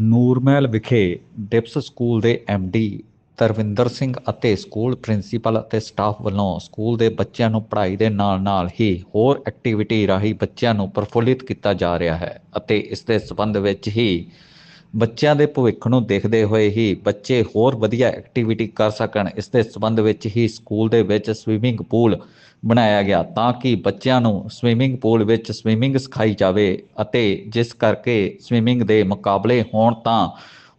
ਨੂਰਮਹਿਲ ਵਿਖੇ DIPS school ਦੇ MD Tarvinder Singh ਅਤੇ ਸਕੂਲ ਪ੍ਰਿੰਸੀਪਲ ਅਤੇ ਸਟਾਫ ਵੱਲੋਂ ਸਕੂਲ ਦੇ ਬੱਚਿਆਂ ਨੂੰ ਪੜ੍ਹਾਈ ਦੇ ਨਾਲ-ਨਾਲ ਹੀ ਹੋਰ ਐਕਟੀਵਿਟੀ ਰਾਹੀਂ ਬੱਚਿਆਂ ਨੂੰ ਪ੍ਰਫੁੱਲਿਤ ਕੀਤਾ ਜਾ ਰਿਹਾ ਹੈ ਅਤੇ ਇਸ ਦੇ ਸਬੰਧ ਵਿੱਚ ਹੀ ਬੱਚਿਆਂ ਦੇ ਭਵਿੱਖ ਨੂੰ ਦੇਖਦੇ ਹੋਏ ਹੀ ਬੱਚੇ ਹੋਰ ਵਧੀਆ ਐਕਟੀਵਿਟੀ ਕਰ ਸਕਣ। ਇਸ ਦੇ ਸੰਬੰਧ ਵਿੱਚ ਹੀ ਸਕੂਲ ਦੇ ਵਿੱਚ ਸਵੀਮਿੰਗ ਪੂਲ ਬਣਾਇਆ ਗਿਆ ਤਾਂ ਕਿ ਬੱਚਿਆਂ ਨੂੰ ਸਵੀਮਿੰਗ ਪੂਲ ਵਿੱਚ ਸਵੀਮਿੰਗ ਸਿਖਾਈ ਜਾਵੇ ਅਤੇ ਜਿਸ ਕਰਕੇ ਸਵੀਮਿੰਗ ਦੇ ਮੁਕਾਬਲੇ ਹੋਣ ਤਾਂ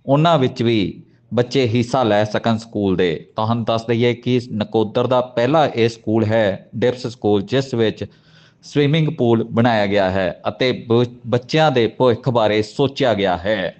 ਉਹਨਾਂ ਵਿੱਚ ਵੀ ਬੱਚੇ ਹਿੱਸਾ ਲੈ ਸਕਣ ਸਕੂਲ ਦੇ। ਤੁਹਾਨੂੰ ਦੱਸ ਦਈਏ ਕਿ ਨਕੋਦਰ ਦਾ ਪਹਿਲਾ ਇਹ ਸਕੂਲ ਹੈ ਡਿਪਸ ਸਕੂਲ ਜਿਸ ਵਿੱਚ ਸਵੀਮਿੰਗ ਪੂਲ ਬਣਾਇਆ ਗਿਆ ਹੈ ਅਤੇ ਬ- ਬੱਚਿਆਂ ਦੇ ਭਵਿੱਖ ਬਾਰੇ ਸੋਚਿਆ ਗਿਆ ਹੈ।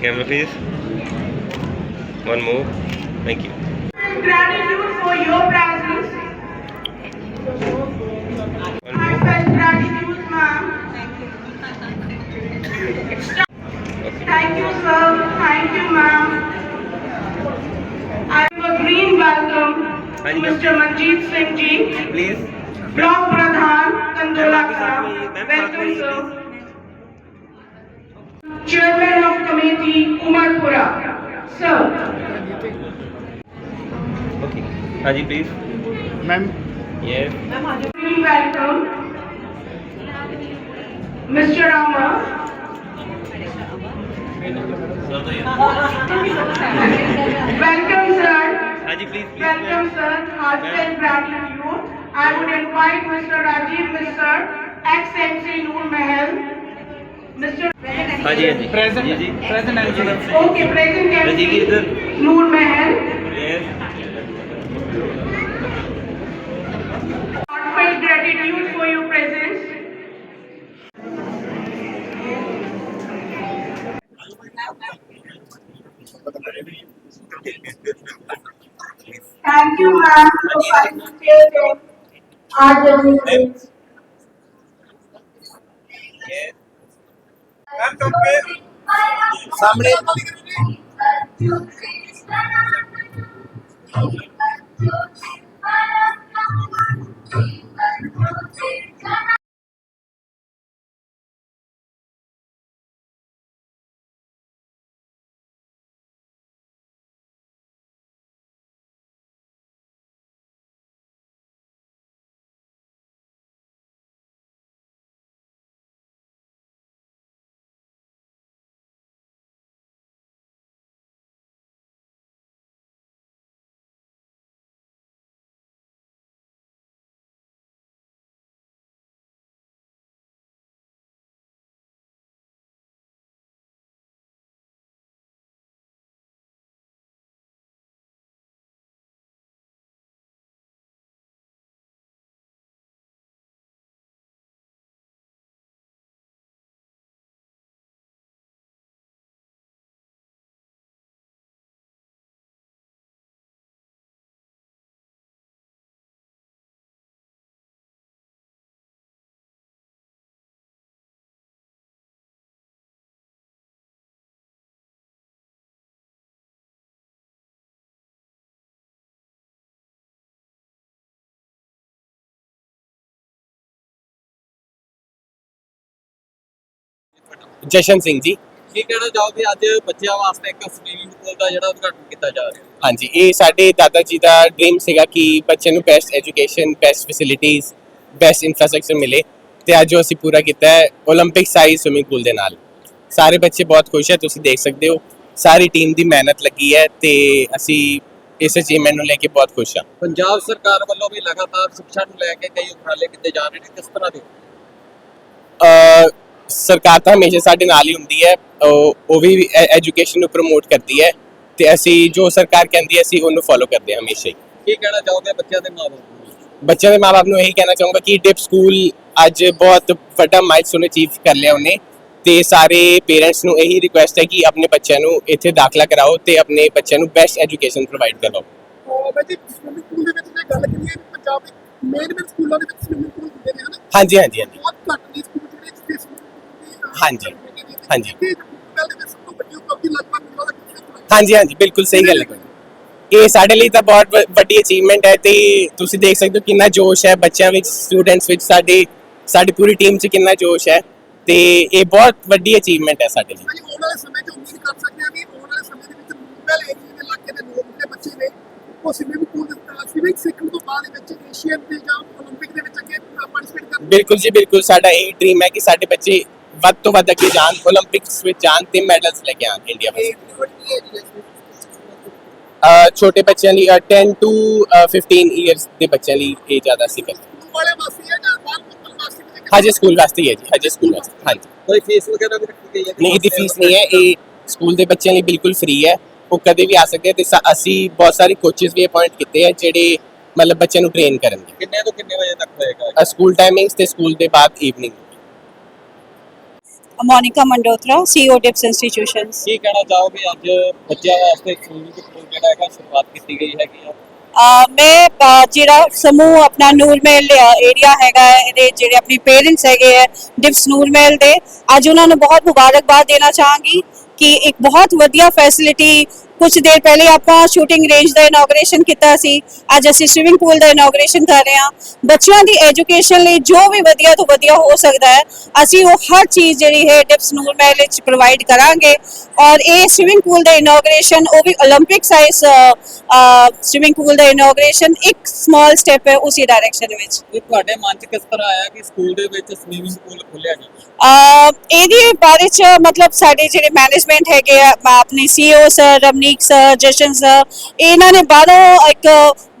Camera, please. One more. Thank you. Gratitude for your presence. I felt gratitude, ma'am. Thank you, sir. Thank you, ma'am. I have a green welcome to Mr. Manjeet Singh ji. Please. Block Pradhan, Kandola Welcome, sir. Chairman Committee, Umarpura. Sir, Okay. Haji please. Ma'am Yes. Ma'am, we welcome Mr. Rama. Welcome, sir. Haji please. please Welcome, sir. Heartfelt gratitude. I would invite Mr. Rajiv Mr. ex-MC Noor Mahal. Mr. हाँ जी हाँ जी present ji present and okay present and जी जी इधर Noor Mahal heartfelt gratitude for your presence thank you ma'am for participating our journey ਸਾਹਮਣੇ ਜਸ਼ਨ ਸਿੰਘ ਜੀ ਕੀ ਕਹਿਣਾ ਚਾਹੋਗੇ ਅੱਜ ਬੱਚਿਆਂ ਵਾਸਤੇ ਇੱਕ ਸਵੀਮਿੰਗ ਪੂਲ ਦਾ ਜਿਹੜਾ ਉਦਘਾਟਨ ਕੀਤਾ ਜਾ ਰਿਹਾ ਹਾਂਜੀ ਇਹ ਸਾਡੇ ਦਾਦਾ ਜੀ ਦਾ ਡ੍ਰੀਮ ਸੀਗਾ ਕਿ ਬੱਚੇ ਨੂੰ best education best ਫੈਸਿਲਿਟੀਆਂ best infrastructure ਮਿਲੇ ਤੇ ਅੱਜ ਉਹ ਅਸੀਂ ਪੂਰਾ ਕੀਤਾ ਹੈ 올림픽 ਸਾਈਜ਼ ਸਵਿਮਿੰਗ ਪੂਲ ਦੇ ਨਾਲ ਸਾਰੇ ਬੱਚੇ ਬਹੁਤ ਖੁਸ਼ ਹੈ ਤੁਸੀਂ ਦੇਖ ਸਕਦੇ ਹੋ ਸਾਰੀ ਟੀਮ ਦੀ ਮਿਹਨਤ ਲੱਗੀ ਹੈ ਤੇ ਅਸੀਂ ਇਸ ਅਚੀਵਮੈਂਟ ਨੂੰ ਲੈ ਕੇ ਬਹੁਤ ਖੁਸ਼ ਹਾਂ ਪੰਜਾਬ ਸਰਕਾਰ ਵੱਲੋਂ ਵੀ ਲਗਾਤਾਰ ਸਿੱਖਿਆ ਨੂੰ ਲੈ ਕੇ ਕਈ ਉਪਰਾਲੇ ਕੀਤੇ ਜਾ ਰਹੇ ਨੇ ਕਿਸ ਤਰ੍ਹਾਂ ਦੇ ਅ, ਸਰਕਾਰ ਤਾਂ ਹਮੇਸ਼ਾ ਸਾਡੇ ਨਾਲ ਹੀ ਹੁੰਦੀ ਹੈ ਉਹ ਵੀ ਐਜੂਕੇਸ਼ਨ ਨੂੰ ਪ੍ਰਮੋਟ ਕਰਦੀ ਹੈ ਤੇ ਅਸੀਂ ਜੋ ਸਰਕਾਰ ਕਹਿੰਦੀ ਹੈ ਅਸੀਂ ਉਹਨੂੰ ਫੋਲੋ ਕਰਦੇ ਹਾਂ ਹਮੇਸ਼ਾ ਹੀ। ਕੀ ਕਹਿਣਾ ਚਾਹੋਗੇ ਬੱਚਿਆਂ ਦੇ ਮਾਪਿਆਂ ਨੂੰ? ਬੱਚਿਆਂ ਦੇ ਮਾਪੇ ਨੂੰ ਇਹੀ ਕਹਿਣਾ ਚਾਹੂੰਗਾ ਕਿ ਡਿਪ ਸਕੂਲ ਅੱਜ ਬਹੁਤ ਵੱਡਾ ਮਾਈਲਸਟੋਨ ਅਚੀਵ ਕਰ ਲਿਆ ਉਹਨੇ ਤੇ ਸਾਰੇ ਪੇਰੈਂਟਸ ਨੂੰ ਇਹੀ ਰਿਕੁਐਸਟ ਹੈ ਕਿ ਆਪਣੇ ਬੱਚਿਆਂ ਨੂੰ ਇੱਥੇ ਦਾਖਲਾ ਕਰਾਓ ਤੇ ਆਪਣੇ ਬੱਚਿਆਂ ਨੂੰ ਬੈਸਟ ਐਜੂਕੇਸ਼ਨ ਪ੍ਰੋਵਾਈਡ ਕਰਵਾਓ। ਵੈਸੇ ਸਵਿਮਿੰਗ ਪੂਲ ਦੇ ਵਿੱਚ ਜੇ ਗੱਲ ਕਰੀਏ ਕਿ ਪੰਜਾਬ ਦੇ ਮੇਨ ਮੇਨ ਸਕੂਲਾਂ ਦੇ ਵਿੱਚ ਸਵਿਮਿੰਗ ਪੂਲ ਹੁੰਦੇ ਨੇ ਹਨ? ਹਾਂਜੀ ਹਾਂਜੀ ਹਾਂਜੀ। ਕਿ ਖੇਤਰ ਹਾਂਜੀ ਹਾਂਜੀ ਬਿਲਕੁਲ ਸਹੀ ਗੱਲ ਹੈ ਇਹ ਸਾਡੇ ਲਈ ਤਾਂ ਬਹੁਤ ਵ- ਵੱਡੀ ਅਚੀਵਮੈਂਟ ਹੈ ਤੇ ਤੁਸੀਂ ਦੇਖ ਸਕਦੇ ਹੋ ਕਿੰਨਾ ਜੋਸ਼ ਹੈ ਬੱਚਿਆਂ ਵਿੱਚ ਸਟੂਡੈਂਟਸ ਵਿੱਚ ਸਾਡੇ ਸਾਡੀ ਪੂਰੀ ਟੀਮ 'ਚ ਕਿੰਨਾ ਜੋਸ਼ ਹੈ ਤੇ ਇਹ ਬਹੁਤ ਵੱਡੀ ਅਚੀਵਮੈਂਟ ਹੈ ਸਾਡੇ ਲਈ ਭਾਜੀ ਆਉਣ ਵਾਲੇ ਸਮੇਂ 'ਚ ਉਮੀਦ ਕਰ ਸਕਦੇ ਹਾਂ ਵੀ ਆਉਣ ਵਾਲੇ ਸਮੇਂ ਦੇ ਵਿੱਚ ਰੂਰਲ ਏਰੀਆ ਦੇ ਇਲਾਕੇ ਦੇ ਲੋਕ ਜਿਹੜੇ ਬੱਚੇ ਨੇ ਉਹ ਸਵਿਮਿੰਗ ਪੂਲ ਸਵਿਮਿੰਗ ਸਿੱਖਣ ਤੋਂ ਬਾਅਦ ਦੇ ਵਿੱਚ ਏਸ਼ੀਅਨ ਦੇ ਜਾਂ 올림픽 ਦੇ ਵਿੱਚ ਅੱਗੇ ਪਾਰਟਿਸਿਪੇਟ ਕਰਨ ਬਿਲਕੁਲ ਜੀ ਬਿਲਕੁਲ ਸਾਡਾ ਇਹ ਡ੍ਰੀਮ ਹੈ ਕਿ ਸਾਡੇ ਬੱਚੇ ਵੱਧ ਤੋਂ ਵੱਧ ਅੱਗੇ ਜਾਣ 올림픽ਸ ਵਿੱਚ ਜਾਣ ਤੇ ਮੈਡਲਸ ਲੈ ਕੇ ਆਣ ਇੰਡੀਆ ਵਾਸਤੇ। ਛੋਟੇ ਬੱਚਿਆਂ ਲਈ 10 ਟੂ 15 ਇਅਰਸ ਦੇ ਬੱਚਿਆਂ ਲਈ ਇਹ ਜ਼ਿਆਦਾ ਸੀ ਕਰ ਹਾਜੀ ਸਕੂਲ ਵਾਸਤੇ ਹੀ ਹੈ ਜੀ ਹਾਜੀ ਸਕੂਲ ਵਾਸਤੇ ਹਾਂਜੀ। ਕੋਈ ਫੀਸ ਵਗੈਰਾ ਵੀ ਰੱਖੀ ਗਈ ਹੈ ਨਹੀਂ ਇਹਦੀ ਫੀਸ ਨਹੀਂ ਹੈ ਇਹ ਸਕੂਲ ਦੇ ਬੱਚਿਆਂ ਲਈ ਬਿਲਕੁਲ ਫ੍ਰੀ ਹੈ। ਉਹ ਕਦੇ ਵੀ ਆ ਸਕਦੇ ਤੇ ਅਸੀਂ ਬਹੁਤ ਸਾਰੇ ਕੋਚਸ ਵੀ ਅਪਾਇੰਟ ਕੀਤੇ ਆ ਜਿਹੜੇ ਮਤਲਬ ਬੱਚਿਆਂ ਨੂੰ ਟ੍ਰੇਨ ਕਰਨਗੇ। ਕਿੰਨੇ ਤੋਂ ਕਿੰਨੇ ਵਜੇ ਤੱਕ ਹੋਏਗਾ? ਸਕੂਲ ਟਾਈਮਿੰਗਸ ਤੇ ਸਕੂਲ ਦੇ ਬਾਅਦ evening Monika Mandotra CEO DIPS institutions ਕੀ ਕਹਿਣਾ ਚਾਹੋਗੇ ਅੱਜ ਬੱਚਿਆਂ ਵਾਸਤੇ ਸਵੀਮਿੰਗ ਪੂਲ ਜਿਹੜਾ ਹੈਗਾ ਸ਼ੁਰੂਆਤ ਕੀਤੀ ਗਈ ਹੈਗੀ ਆ? ਮੈਂ ਜਿਹੜਾ ਸਮੂਹ ਆਪਣਾ ਨੂਰਮਹਿਲ ਏਰੀਆ ਹੈਗਾ ਇਹਦੇ ਜਿਹੜੇ ਆਪਣੀ ਪੇਰੈਂਟਸ ਹੈਗੇ ਹੈ ਡਿਪਸ ਨੂਰਮਹਿਲ ਦੇ। ਅੱਜ ਉਹਨਾਂ ਨੂੰ ਬਹੁਤ ਮੁਬਾਰਕਬਾਦ ਦੇਣਾ ਚਾਹਾਂਗੀ ਕਿ ਇੱਕ ਬਹੁਤ ਵਧੀਆ ਫੈਸਿਲਿਟੀ ਕੁਝ ਦੇਰ ਪਹਿਲੇ ਆਪਾਂ ਸ਼ੂਟਿੰਗ ਰੇਂਜ ਦਾ ਇਨੋਗ੍ਰੇਸ਼ਨ ਕੀਤਾ ਸੀ ਅੱਜ ਅਸੀਂ ਸਵਿਮਿੰਗ ਪੂਲ ਦਾ ਇਨੋਗ੍ਰੇਸ਼ਨ ਕਰ ਰਹੇ ਹਾਂ ਬੱਚਿਆਂ ਦੀ ਐਜੂਕੇਸ਼ਨ ਲਈ ਜੋ ਵੀ ਵਧੀਆ ਤੋਂ ਵਧੀਆ ਹੋ ਸਕਦਾ ਹੈ ਅਸੀਂ ਉਹ ਹਰ ਚੀਜ਼ ਜਿਹੜੀ ਹੈ ਡਿਪਸ ਨੂਰਮਹਿਲ ਵਿੱਚ ਪ੍ਰੋਵਾਈਡ ਕਰਾਂਗੇ ਔਰ ਇਹ ਸਵਿਮਿੰਗ ਪੂਲ ਦਾ ਇਨੋਗ੍ਰੇਸ਼ਨ ਉਹ ਵੀ 올림픽 ਸਾਈਜ਼ ਸਵਿਮਿੰਗ ਪੂਲ ਦਾ ਇਨੋਗ੍ਰੇਸ਼ਨ ਇੱਕ ਸਮਾਲ ਸਟੈਪ ਹੈ ਉਸੇ ਡਾਇਰੈਕਸ਼ਨ ਵਿੱਚ ਇਹ ਤੁਹਾਡੇ ਮਨ 'ਚ ਕਿਸ ਤਰ੍ਹਾਂ ਆਇਆ ਕਿ ਸਕੂਲ ਦੇ ਵਿੱਚ ਸਵੀਮਿੰਗ ਪੂਲ ਖੋਲਿਆ ਜਾਵੇ ਅਹ ਇਹਦੇ ਬਾਰੇ ਚ ਮਤਲਬ ਸਾਡੇ ਜਿਹੜੇ ਮੈਨੇਜਮੈਂਟ ਹੈਗੇ ਆ ਮ- ਆਪਣੇ CEO sir Ramneek sir Jashan sir ਇਹਨਾਂ ਨੇ ਬਾਹਰੋਂ ਇੱਕ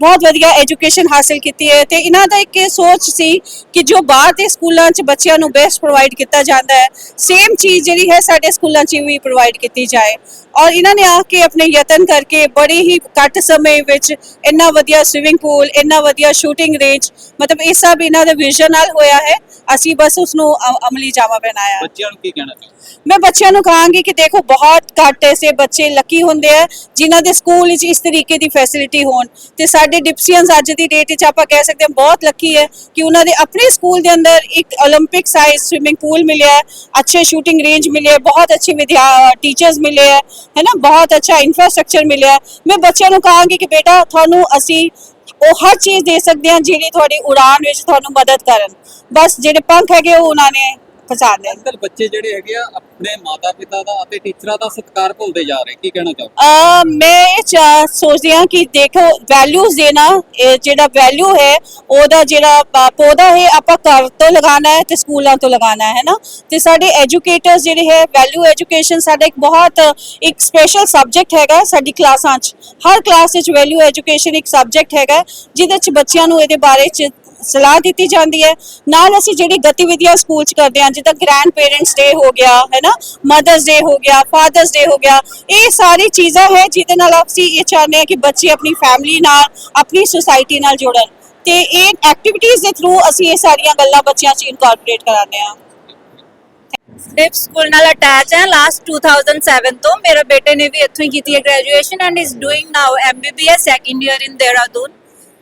ਬਹੁਤ ਵਧੀਆ ਐਜੂਕੇਸ਼ਨ ਹਾਸਲ ਕੀਤੀ ਹੈ ਤੇ ਇਹਨਾਂ ਦਾ ਇੱਕ ਇਹ ਸੋਚ ਸੀ ਕਿ ਜੋ ਬਾਹਰ ਦੇ ਸਕੂਲਾਂ 'ਚ ਬੱਚਿਆਂ ਨੂੰ ਬੈਸਟ ਪ੍ਰੋਵਾਈਡ ਕੀਤਾ ਜਾਂਦਾ ਹੈ ਸੇਮ ਚੀਜ਼ ਜਿਹੜੀ ਹੈ ਸਾਡੇ ਸਕੂਲਾਂ 'ਚ ਵੀ ਪ੍ਰੋਵਾਈਡ ਕੀਤੀ ਜਾਏ। ਔਰ ਇਹਨਾਂ ਨੇ ਆ ਕੇ ਆਪਣੇ ਯਤਨ ਕਰਕੇ ਬੜੀ ਹੀ ਘੱਟ ਸਮੇਂ ਵਿੱਚ ਇੰਨਾ ਵਧੀਆ ਸਵਿਮਿੰਗ ਪੂਲ ਇੰਨਾ ਵਧੀਆ ਸ਼ੂਟਿੰਗ ਰੇਂਜ ਮਤਲਬ ਇਹ ਸਭ ਇਹਨਾਂ ਦੇ ਵਿਜ਼ਨ ਨਾਲ ਹੋਇਆ ਹੈ। ਅਸੀਂ ਬਸ ਉਸ ਨੂੰ ਅਮਲੀ ਪਹਿਨਾਇਆ ਹੈ ਬੱਚਿਆਂ ਨੂੰ ਕੀ ਕਹਿਣਾ ਮੈਂ ਬੱਚਿਆਂ ਨੂੰ ਕਹਾਂਗੀ ਕਿ ਦੇਖੋ ਬਹੁਤ ਘੱਟ ਐਸੇ ਬੱਚੇ ਲੱਕੀ ਹੁੰਦੇ ਆ ਜਿਨ੍ਹਾਂ ਦੇ ਸਕੂਲ ਵਿੱਚ ਇਸ ਤਰੀਕੇ ਦੀ ਫੈਸਿਲਿਟੀ ਹੋਣ ਤੇ ਸਾਡੇ ਡਿਪਸੀਅਨਸ ਅੱਜ ਦੀ ਡੇਟ ਵਿੱਚ ਆਪਾਂ ਕਹਿ ਸਕਦੇ ਹਾਂ ਬਹੁਤ ਲੱਕੀ ਹੈ ਕਿ ਉਹਨਾਂ ਦੇ ਆਪਣੇ ਸਕੂਲ ਦੇ ਅੰਦਰ ਇੱਕ 올림픽 ਸਾਈਜ਼ ਸਵਿਮਿੰਗ ਪੂਲ ਮਿਲਿਆ ਹੈ ਅੱਛੇ ਸ਼ੂਟਿੰਗ ਰੇਂਜ ਮਿਲੇ ਹੈ ਬਹੁਤ ਅੱਛੇ ਵਿਦਿਆ ਟੀਚਰਸ ਮਿਲੇ ਹੈ ਹੈ ਨਾ ਬਹੁਤ ਅੱਛਾ ਇਨਫਰਾਸਟ੍ਰਕਚਰ ਮਿਲਿਆ ਹੈ ਮੈਂ ਬੱਚਿਆਂ ਨੂੰ ਕਹਾਂਗੀ ਕਿ ਬੇਟਾ ਤੁਹਾਨੂੰ ਅਸੀਂ ਉਹ ਹਰ ਚੀਜ਼ ਦੇ ਸਕਦੇ ਹਾਂ ਜਿਹੜੀ ਤੁਹਾਡੀ ਉਡਾਨ ਵਿੱਚ ਤੁਹਾਨੂੰ ਮਦਦ ਕਰਨ ਬਸ ਜਿਹੜੇ ਪੰਖ ਹੈਗੇ ਉਹ ਉਹਨਾਂ ਨੇ ਪਹੁੰਚਾ ਦੇਣ ਅੱਜ ਕੱਲ੍ਹ ਬੱਚੇ ਜਿਹੜੇ ਹੈਗੇ ਆ ਆਪਣੇ ਮਾਤਾ ਪਿਤਾ ਦਾ ਅਤੇ ਟੀਚਰਾਂ ਦਾ ਸਤਿਕਾਰ ਭੁੱਲਦੇ ਜਾ ਰਹੇ ਕੀ ਕਹਿਣਾ ਚਾਹੋਗੇ? ਅਹ ਮੈਂ ਇਹ ਚਾ- ਸੋਚਦੀ ਹਾਂ ਕਿ ਦੇਖੋ ਵੈਲਿਊਜ਼ ਦੇਣਾ ਇਹ ਜਿਹੜਾ ਵੈਲਿਊ ਹੈ ਉਹਦਾ ਜਿਹੜਾ ਪ- ਪੌਦਾ ਹੈ ਆਪਾਂ ਘਰ ਤੋਂ ਲਗਾਉਣਾ ਹੈ ਤੇ ਸਕੂਲਾਂ ਤੋਂ ਲਗਾਉਣਾ ਹੈ ਨਾ ਤੇ ਸਾਡੇ ਐਜੂਕੇਟਰਸ ਜਿਹੜੇ ਹੈ ਵੈਲਿਊ ਐਜੂਕੇਸ਼ਨ ਸਾਡਾ ਇੱਕ ਬਹੁਤ ਇੱਕ ਸਪੈਸ਼ਲ ਸਬਜੈਕਟ ਹੈਗਾ ਸਾਡੀ ਕਲਾਸਾਂ 'ਚ। ਹਰ ਕਲਾਸ ਵਿੱਚ ਵੈਲਿਊ ਐਜੂਕੇਸ਼ਨ ਇੱਕ ਸਬਜੈਕਟ ਹੈਗਾ ਜਿਹਦੇ 'ਚ ਬੱਚਿਆਂ ਨੂੰ ਇਹਦੇ ਬਾਰੇ 'ਚ ਸਲਾਹ ਦਿੱਤੀ ਜਾਂਦੀ ਹੈ। ਨਾਲ ਅਸੀਂ ਜਿਹੜੀ ਗਤੀਵਿਧੀਆਂ ਸਕੂਲ 'ਚ ਕਰਦੇ ਹਾਂ, ਜਿੱਦਾਂ ਗ੍ਰੈਂਡ ਪੇਰੈਂਟਸ ਡੇ ਹੋ ਗਿਆ ਹੈ ਨਾ ਮਦਰਸ ਡੇ ਹੋ ਗਿਆ ਫਾਦਰਸ ਡੇ ਹੋ ਗਿਆ, ਇਹ ਸਾਰੀ ਚੀਜ਼ਾਂ ਹੈ ਜਿਹਦੇ ਨਾਲ ਅਸੀਂ ਇਹ ਚਾਹੁੰਦੇ ਹਾਂ ਕਿ ਬੱਚੇ ਆਪਣੀ ਫੈਮਿਲੀ ਨਾਲ, ਆਪਣੀ ਸੁਸਾਇਟੀ ਨਾਲ ਜੁੜਨ। ਤੇ ਇਹ ਐਕਟੀਵਿਟੀਜ਼ ਦੇ ਥਰੂ ਅਸੀਂ ਇਹ ਸਾਰੀਆਂ ਗੱਲਾਂ ਬੱਚਿਆਂ 'ਚ ਇਨਕਾਰਪੋਰੇਟ ਕਰਾਉਂਦੇ ਹਾਂ। ਡਿਪ ਸਕੂਲ ਨਾਲ ਅਟੈਚ ਹੈ ਲਾਸਟ 2007 ਤੋਂ। ਮੇਰੇ ਬੇਟੇ ਨੇ ਵੀ ਇੱਥੋਂ ਹੀ ਕੀਤੀ ਹੈ graduation and is doing now MBBS second year in Dehradun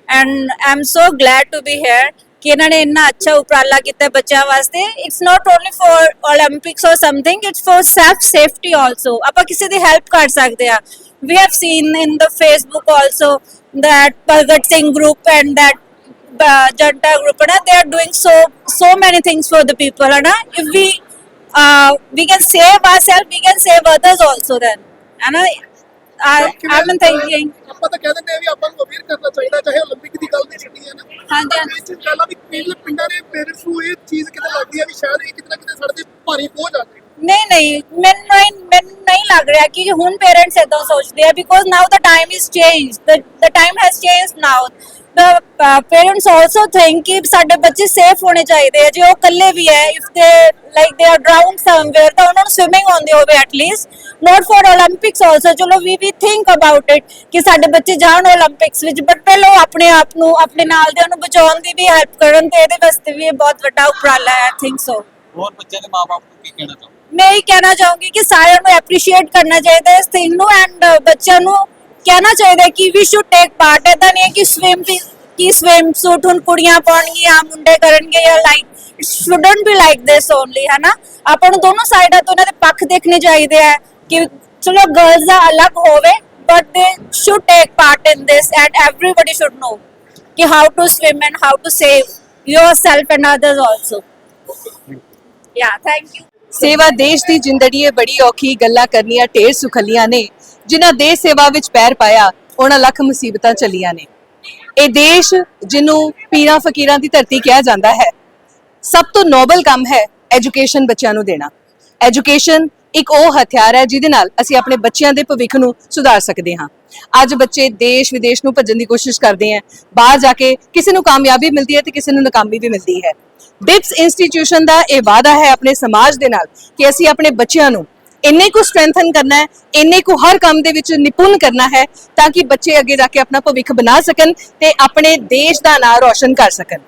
And I'm so glad to be here. कि ਇਹਨਾਂ ਨੇ ਇੰਨਾ ਅੱਛਾ ਉਪਰਾਲਾ ਕੀਤਾ ਬੱਚਿਆਂ ਵਾਸਤੇ it's not only for 올림픽ਸ or something it's for self safety also ਆਪਾਂ ਕਿਸੇ ਦੀ ਹੈਲਪ ਕਰ ਸਕਦੇ ਆ we have seen in the Facebook also that Bhagat Singh group and that uh, group, and they are doing so so many things for the people. And if we uh, we can save ourselves, we can save others also. Then, I, I, I've been thinking. ਆਪਾਂ ਤਾਂ ਕਹਿ ਦਿੰਦੇ ਆ ਵੀ ਆਪਾਂ ਨੂੰ aware ਕਰਨਾ ਚਾਹੀਦਾ ਚਾਹੇ 올림픽 ਦੀ ਗੱਲ ਨਹੀਂ ਛੱਡੀ ਹੈ ਨਾ ਹਾਂਜੀ, ਹਾਂਜੀ। ਇਸ ਚ ਪਹਿਲਾਂ ਵੀ ਪਿੰਡ ਪਿੰਡਾਂ ਦੇ ਪੇਰੈਂਟਸ ਨੂੰ ਇਹ ਚੀਜ਼ ਕਿਤੇ ਲੱਗਦੀ ਹੈ ਵੀ ਸ਼ਾਇਦ ਇਹ ਕਿਤੇ ਨਾ ਕਿਤੇ ਸਾਡੇ ਤੇ ਭਾਰੀ ਬੋਝ ਆ ਜਾਏ ਨਹੀਂ ਨਹੀਂ ਮੈਨੂੰ ਨਹੀਂ ਮੈਨੂੰ ਨਹੀਂ ਲੱਗ ਰਿਹਾ ਕਿ ਹੁਣ ਪੇਰੈਂਟਸ ਇਦਾਂ ਸੋਚਦੇ ਆ because now the time is change the the time has changed now the uh, parents ਕਿ ਸਾਡੇ ਬੱਚੇ ਸੇਫ ਹੋਣੇ ਚਾਹੀਦੇ ਆ ਜੇ ਉਹ ਇਕੱਲੇ ਵੀ ਹੈ if they like they are ਡਰਾਊਨ somewhere ਤਾਂ ਉਹਨਾਂ ਨੂੰ ਸਵਿਮਿੰਗ ਆਉਂਦੀ ਹੋਵੇ ਐਟਲੀਸਟ ਨੋਟ ਫॉर 올림픽ਸ ਆਲਸो ਚਲੋ we we think about it ਕਿ ਸਾਡੇ ਬੱਚੇ ਜਾਣ 올림픽ਸ ਵਿੱਚ ਬਟ ਪਹਿਲਾਂ ਆਪਣੇ ਆਪ ਨੂੰ ਆਪਣੇ ਨਾਲ ਦੇ ਨੂੰ ਬਚਾਉਣ ਦੀ ਵੀ ਹੈਲਪ ਕਰਨ ਤੇ ਇਹਦੇ ਵਾਸਤੇ ਵੀ ਇਹ ਬਹੁਤ ਵੱਡਾ ਉਪਰਾਲਾ ਹੈ ਆਈ ਥਿੰਕ ਸੋ ਹੋਰ ਬੱਚੇ ਦੇ ਮਾਪੇ ਨੂੰ ਕੀ ਕਹਿਣਾ ਚਾਹੋ ਮੈਂ ਇਹ ਕਹਿਣਾ ਚਾਹੂੰਗੀ ਕਿ ਸਾਰਿਆਂ ਨੂੰ ਐਪਰੀਸ਼ੀਏਟ ਕਰਨਾ ਚਾਹੀਦਾ ਇਸ ਥਿੰਗ ਨੂੰ ਐਂਡ ਬੱਚਿਆਂ ਨੂੰ ਕਹਿਣਾ ਚਾਹੀਦਾ ਕਿ ਵੀ ਸ਼ੁਡ ਟੇਕ ਪਾਰਟ ਏਦਾਂ ਨਹੀਂ ਹੈ ਕਿ ਸਵਿਮ ਕਿ ਸਵਿਮ ਸੂਟ ਹੁਣ ਕੁੜੀਆਂ ਪਾਉਣਗੀਆਂ ਮੁੰਡੇ ਕਰਨਗੇ ਜਾਂ like shouldn't be like this only ਹੈ ਆਪਾਂ ਨੂੰ ਦੋਨੋਂ ਸਾਈਡਾਂ ਤੋਂ ਉਹਨਾਂ ਦੇ ਪੱਖ ਦੇਖਣੇ ਚਾਹੀਦੇ ਆ ਕਿ ਚਲੋ ਗਰਲਸ ਦਾ ਅਲੱਗ ਹੋਵੇ but they should take part in this and everybody should know ਕਿ how to swim and how to save yourself and others also yeah, thank you ਸੇਵਾ ਦੇਸ਼ ਦੀ ਜ਼ਿੰਦੜੀ ਏ ਬੜੀ ਔਖੀ ਗੱਲਾਂ ਕਰਨੀਆਂ, ਢੇਰ ਸੁਖਲੀਆਂ ਨੇ। ਜਿਨ੍ਹਾਂ ਦੇਸ਼ ਸੇਵਾ ਵਿੱਚ ਪੈਰ ਪਾਇਆ, ਉਹਨਾਂ ਲੱਖ ਮੁਸੀਬਤਾਂ ਚੱਲੀਆਂ ਨੇ। ਇਹ ਦੇਸ਼ ਜਿਹਨੂੰ ਪੀਰਾਂ ਫਕੀਰਾਂ ਦੀ ਧਰਤੀ ਕਿਹਾ ਜਾਂਦਾ ਹੈ, ਸਭ ਤੋਂ ਨੋਬਲ ਕੰਮ ਹੈ ਐਜੂਕੇਸ਼ਨ ਬੱਚਿਆਂ ਨੂੰ ਦੇਣਾ। ਐਜੂਕੇਸ਼ਨ ਇੱਕ ਉਹ ਹਥਿਆਰ ਹੈ ਜਿਹਦੇ ਨਾਲ ਅਸੀਂ ਆਪਣੇ ਬੱਚਿਆਂ ਦੇ ਭਵਿੱਖ ਨੂੰ ਸੁਧਾਰ ਸਕਦੇ ਹਾਂ। ਅੱਜ ਬੱਚੇ ਦੇਸ਼ ਵਿਦੇਸ਼ ਨੂੰ ਭੱਜਣ ਦੀ ਕੋਸ਼ਿਸ਼ ਕਰਦੇ ਹੈ, ਬਾਹਰ ਜਾ ਕੇ ਕਿਸੇ ਨੂੰ ਕਾਮਯਾਬੀ ਮਿਲਦੀ ਹੈ ਤੇ ਕਿਸੇ ਨੂੰ ਨਾਕਾਮੀ ਵੀ ਮਿਲਦੀ ਹੈ। ਡਿਪਸ ਇੰਸਟੀਟਿਊਸ਼ਨ ਦਾ ਇਹ ਵਾਅਦਾ ਹੈ ਆਪਣੇ ਸਮਾਜ ਦੇ ਨਾਲ ਕਿ ਅਸੀਂ ਆਪਣੇ ਬੱਚਿਆਂ ਨੂੰ ਇੰਨੇ ਕੁ ਸਟਰੈਂਥਨ ਕਰਨਾ ਹੈ, ਇੰਨੇ ਕੁ ਹਰ ਕੰਮ ਦੇ ਵਿੱਚ ਨਿਪੁੰਨ ਕਰਨਾ ਹੈ ਤਾਂ ਕਿ ਬੱਚੇ ਅੱਗੇ ਜਾ ਕੇ ਆਪਣਾ ਭਵਿੱਖ ਬਣਾ ਸਕਣ ਤੇ ਆਪਣੇ ਦੇਸ਼ ਦਾ ਨਾਂ ਰੌਸ਼ਨ ਕਰ ਸਕਣ।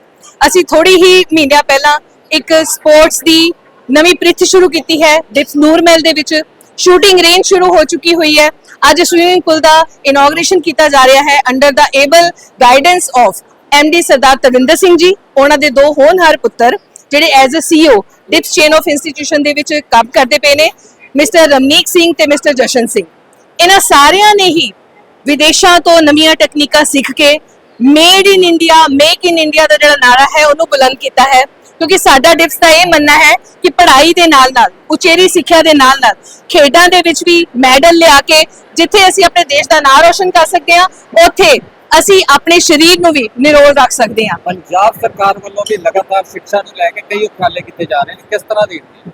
ਅਸੀਂ ਥੋੜੀ ਹੀ ਮਹੀਨਿਆਂ ਪਹਿਲਾਂ ਇੱਕ ਸਪੋਰਟਸ ਦੀ ਨਵੀਂ ਪ੍ਰਿਥ ਸ਼ੁਰੂ ਕੀਤੀ ਹੈ ਡਿਪਸ ਨੂਰਮਹਿਲ ਦੇ ਵਿੱਚ ਸ਼ੂਟਿੰਗ ਰੇਂਜ ਸ਼ੁਰੂ ਹੋ ਚੁੱਕੀ ਹੋਈ ਹੈ। ਅੱਜ ਸਵੀਮਿੰਗ ਪੂਲ ਦਾ ਇਨੋਗ੍ਰੇਸ਼ਨ ਕੀਤਾ ਜਾ ਰਿਹਾ ਹੈ under the able guidance of MD Sardar Tavinder Singh ji. ਉਹਨਾਂ ਦੇ ਦੋ ਹੋਣਹਾਰ ਪੁੱਤਰ, ਜਿਹੜੇ as a CEO Dips chain of institution ਦੇ ਵਿੱਚ ਕੰਮ ਕਰਦੇ ਪਏ ਨੇ। ਮਿਸਟਰ ਰਮਨੀਕ ਸਿੰਘ ਤੇ ਮਿਸਟਰ ਜਸ਼ਨ ਸਿੰਘ। ਇਹਨਾਂ ਸਾਰਿਆਂ ਨੇ ਹੀ ਵਿਦੇਸ਼ਾਂ ਤੋਂ ਨਵੀਆਂ ਟੈਕਨੀਕਾਂ ਸਿੱਖ ਕੇ made in India make in India ਦਾ ਜਿਹੜਾ ਨਾਰਾ ਹੈ ਉਹਨੂੰ ਬੁਲੰਦ ਕੀਤਾ ਹੈ। ਕਿਉਂਕਿ ਸਾਡਾ ਡਿਪਸ ਦਾ ਇਹ ਮੰਨਣਾ ਹੈ ਕਿ ਪੜ੍ਹਾਈ ਦੇ ਨਾਲ ਨਾਲ ਉਚੇਰੀ ਸਿੱਖਿਆ ਦੇ ਨਾਲ ਨਾਲ ਖੇਡਾਂ ਦੇ ਵਿੱਚ ਵੀ ਮੈਡਲ ਲਿਆ ਕੇ ਜਿੱਥੇ ਅਸੀਂ ਆਪਣੇ ਦੇਸ਼ ਦਾ ਨਾਮ ਰੋਸ਼ਨ ਕਰ ਸਕਦੇ ਹਾਂ ਉੱਥੇ ਅਸੀਂ ਆਪਣੇ ਸਰੀਰ ਨੂੰ ਵੀ ਨਿਰੋਲ ਰੱਖ ਸਕਦੇ ਹਾਂ। ਪੰਜਾਬ ਸਰਕਾਰ ਵੱਲੋਂ ਵੀ ਲਗਾਤਾਰ ਸਿੱਖਿਆ ਨੂੰ ਲੈ ਕੇ ਕਈ ਉਪਰਾਲੇ ਕੀਤੇ ਜਾ ਰਹੇ ਨੇ। ਕਿਸ ਤਰ੍ਹਾਂ ਹੋ?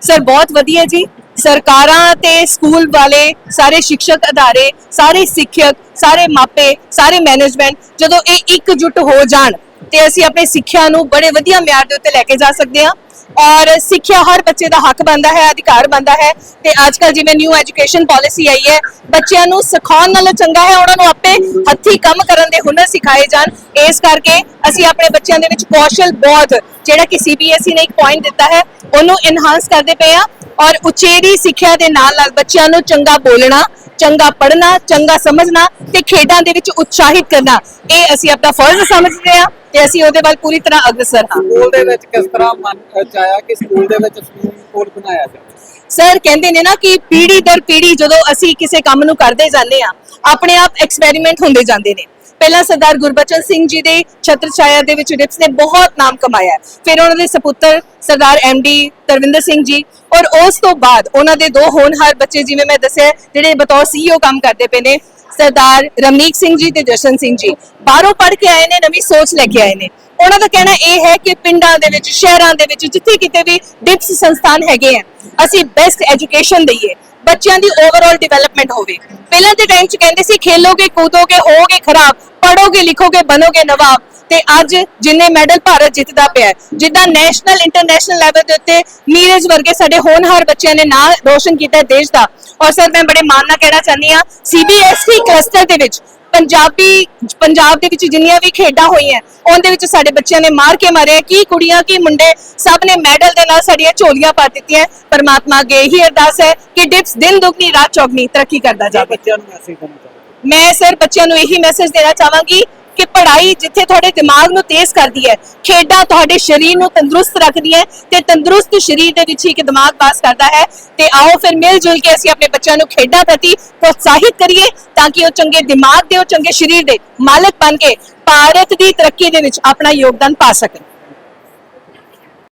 ਸਰ ਬਹੁਤ ਵਧੀਆ ਜੀ। ਸਰਕਾਰਾਂ ਤੇ ਸਕੂਲ ਵਾਲੇ, ਸਾਰੇ ਸਿੱਖਿਅਕ ਅਦਾਰੇ, ਸਾਰੇ ਸਿੱਖਿਅਕ, ਸਾਰੇ ਮਾਪੇ, ਸਾਰੇ ਮੈਨੇਜਮੈਂਟ ਜਦੋਂ ਇਹ ਇਕਜੁੱਟ ਹੋ ਜਾਣ ਤੇ ਅਸੀਂ ਆਪਣੇ ਸਿੱਖਿਆ ਨੂੰ ਬੜੇ ਵਧੀਆ ਮਿਆਰ ਦੇ ਉੱਤੇ ਲੈ ਕੇ ਜਾ ਸਕਦੇ ਹਾਂ। ਔਰ ਸਿੱਖਿਆ ਹਰ ਬੱਚੇ ਦਾ ਹੱਕ ਬਣਦਾ ਹੈ, ਅਧਿਕਾਰ ਬਣਦਾ ਹੈ ਤੇ ਅੱਜ ਕੱਲ ਜਿਵੇਂ ਨਿਊ ਐਜੂਕੇਸ਼ਨ ਪਾਲਿਸੀ ਆਈ ਹੈ, ਬੱਚਿਆਂ ਨੂੰ ਸਿਖਾਉਣ ਨਾਲੋਂ ਚੰਗਾ ਹੈ, ਉਹਨਾਂ ਨੂੰ ਆਪੇ ਹੱਥੀ ਕੰਮ ਕਰਨ ਦੇ ਹੁਨਰ ਸਿਖਾਏ ਜਾਣ। ਇਸ ਕਰਕੇ ਅਸੀਂ ਆਪਣੇ ਬੱਚਿਆਂ ਦੇ ਵਿੱਚ ਕੌਸ਼ਲ ਬਹੁਤ ਜਿਹੜਾ ਕਿ ਸੀਬੀਐਸਈ ਨੇ ਇੱਕ ਪੁਆਇੰਟ ਦਿੱਤਾ ਹੈ, ਉਹਨੂੰ ਇਨਹਾਂਸ ਕਰਦੇ ਪਏ ਆ ਔਰ ਉਚੇਰੀ ਸਿੱਖਿਆ ਦੇ ਨਾਲ ਨਾਲ ਬੱਚਿਆਂ ਨੂੰ ਚੰਗਾ ਬੋਲਣਾ ਚੰਗਾ ਪੜ੍ਹਨਾ ਚੰਗਾ ਸਮਝਣਾ ਤੇ ਖੇਡਾਂ ਦੇ ਵਿੱਚ ਉਤਸ਼ਾਹਿਤ ਕਰਨਾ ਇਹ ਅਸੀਂ ਆਪਣਾ ਫਰਜ਼ ਸਮਝਦੇ ਹਾਂ ਤੇ ਅਸੀਂ ਉਹਦੇ ਵੱਲ ਪੂਰੀ ਤਰ੍ਹਾਂ ਅਗਰਸਰ ਹਾਂ। ਸਕੂਲ ਦੇ ਵਿੱਚ ਕਿਸ ਤਰ੍ਹਾਂ ਮਨ ਚ ਆਇਆ ਕਿ ਸਕੂਲ ਦੇ ਵਿੱਚ ਸਵਿਮਿੰਗ ਪੂਲ ਬਣਾਇਆ ਜਾਵੇ? ਸਰ ਕਹਿੰਦੇ ਨੇ ਨਾ ਕਿ ਪੀੜੀ ਦਰ ਪੀੜੀ ਜਦੋਂ ਅਸੀਂ ਕਿਸੇ ਕੰਮ ਨੂੰ ਕਰਦੇ ਜਾਂਦੇ ਆ ਆਪਣੇ ਆਪ ਐਕਸਪੈਰੀਮੈਂਟ ਹੁੰਦੇ ਜਾਂਦੇ ਨੇ। ਪਹਿਲਾਂ ਸਰਦਾਰ ਗੁਰਬਚਨ ਸਿੰਘ ਜੀ ਦੇ ਛਤਰ ਛਾਇਆ ਦੇ ਵਿੱਚ ਡਿਪਸ ਨੇ ਬਹੁਤ ਨਾਮ ਕਮਾਇਆ ਫਿਰ ਉਹਨਾਂ ਦੇ ਸਪੁੱਤਰ ਸਰਦਾਰ ਐਮਡੀ ਤਰਵਿੰਦਰ ਸਿੰਘ ਜੀ ਔਰ ਉਸ ਤੋਂ ਬਾਅਦ ਉਹਨਾਂ ਦੇ ਦੋ ਹੋਣਹਾਰ ਬੱਚੇ ਜਿਵੇਂ ਮੈਂ ਦੱਸਿਆ ਜਿਹੜੇ ਬਤੌਰ ਸੀਈਓ ਕੰਮ ਕਰਦੇ ਪਏ ਨੇ, ਸਰਦਾਰ ਰਮਨੀਕ ਸਿੰਘ ਜੀ ਤੇ ਜਸ਼ਨ ਸਿੰਘ ਜੀ। ਬਾਹਰੋਂ ਪੜ੍ਹ ਕੇ ਆਏ ਨੇ, ਨਵੀਂ ਸੋਚ ਲੈ ਕੇ ਆਏ ਨੇ। ਉਹਨਾਂ ਦਾ ਕਹਿਣਾ ਇਹ ਹੈ ਕਿ ਪਿੰਡਾਂ ਦੇ ਵਿੱਚ, ਸ਼ਹਿਰਾਂ ਦੇ ਵਿੱਚ, ਜਿੱਥੇ ਕਿਤੇ ਵੀ ਡਿਪਸ ਸੰਸਥਾਨ ਹੈਗੇ ਆ, ਅਸੀਂ ਬੈਸਟ ਐਜੂਕੇਸ਼ਨ ਦਈਏ। ਬੱਚਿਆਂ ਦੀ ਓਵਰਆਲ ਡਿਵੈਲਪਮੈਂਟ ਹੋਵੇ। ਪਹਿਲਾਂ ਦੇ ਟਾਈਮ 'ਚ ਕਹਿੰਦੇ ਸੀ, ਖੇਲੋਗੇ, ਕੂਦੋਗੇ, ਹੋਵੋਗੇ ਖਰਾਬ ਪੜੋਗੇ ਲਿਖੋਗੇ, ਬਣੋਗੇ ਨਵਾਬ। ਤੇ ਅੱਜ ਜਿੰਨੇ ਮੈਡਲ ਭਾਰਤ ਜਿੱਤਦਾ ਪਿਆ ਜਿੱਦਾਂ ਨੈਸ਼ਨਲ ਇੰਟਰਨੈਸ਼ਨਲ ਲੈਵਲ ਦੇ ਉੱਤੇ ਨੀਰਜ ਵਰਗੇ ਸਾਡੇ ਹੋਣਹਾਰ ਬੱਚਿਆਂ ਨੇ ਨਾਂ ਰੋਸ਼ਨ ਕੀਤਾ ਦੇਸ਼ ਦਾ। ਔਰ ਸਰ, ਮੈਂ ਬੜੇ ਮਾਣ ਨਾਲ ਕਹਿਣਾ ਚਾਹੁੰਦੀ ਹਾਂ ਸੀਬੀਐਸਈ ਕਲਸਟਰ ਦੇ ਵਿੱਚ ਪੰਜਾਬੀ ਪੰਜਾਬ ਦੇ ਵਿੱਚ ਜਿੰਨੀਆਂ ਵੀ ਖੇਡਾਂ ਹੋਈਆਂ ਉਹਦੇ ਵਿੱਚ ਸਾਡੇ ਬੱਚਿਆਂ ਨੇ ਮਾਰ ਕੇ ਮਾਰੇ ਕੀ ਕੁੜੀਆਂ ਕੀ ਮੁੰਡੇ ਸਭ ਨੇ ਮੈਡਲ ਦੇ ਨਾਲ ਸਾਡੀਆਂ ਝੋਲੀਆਂ ਪਾ ਦਿੱਤੀਆਂ। ਪਰਮਾਤਮਾ ਅੱਗੇ ਇਹੀ ਅਰਦਾਸ ਹੈ ਕਿ ਡਿਪਸ ਦਿਨ ਦੁਗਣੀ ਰਾਤ ਚੌਗਣੀ ਤਰੱਕੀ ਕਰਦਾ ਜਾਵੇ। ਬੱਚਿਆਂ ਨੂੰ ਮੈਸੇਜ ਦੇਣਾ ਚਾਹੁੰਦੇ ਮੈਂ ਸਰ ਬੱਚਿਆਂ ਨੂੰ ਇਹੀ ਮੈਸੇਜ ਦੇਣਾ ਚਾਹਾਂਗੀ ਕਿ ਪੜ੍ਹਾਈ ਜਿੱਥੇ ਤੁਹਾਡੇ ਦਿਮਾਗ ਨੂੰ ਤੇਜ਼ ਕਰਦੀ ਹੈ, ਖੇਡਾਂ ਤੁਹਾਡੇ ਸਰੀਰ ਨੂੰ ਤੰਦਰੁਸਤ ਰੱਖਦੀ ਹੈ ਤੇ ਤੰਦਰੁਸਤ ਸਰੀਰ ਦੇ ਵਿੱਚ ਹੀ ਇੱਕ ਦਿਮਾਗ ਪਾਸ ਕਰਦਾ ਹੈ। ਤੇ ਆਓ ਫਿਰ ਮਿਲ ਜੁਲ ਕੇ ਅਸੀਂ ਆਪਣੇ ਬੱਚਿਆਂ ਨੂੰ ਖੇਡਾਂ ਪ੍ਰਤੀ ਪ੍ਰੋਤਸਾਹਿਤ ਕਰੀਏ ਤਾਂ ਕਿ ਉਹ ਚੰਗੇ ਦਿਮਾਗ ਦੇ, ਉਹ ਚੰਗੇ ਸਰੀਰ ਦੇ ਮਾਲਕ ਬਣ ਕੇ ਭਾਰਤ ਦੀ ਤਰੱਕੀ ਦੇ ਵਿੱਚ ਆਪਣਾ ਯੋਗਦਾਨ ਪਾ ਸਕਣ।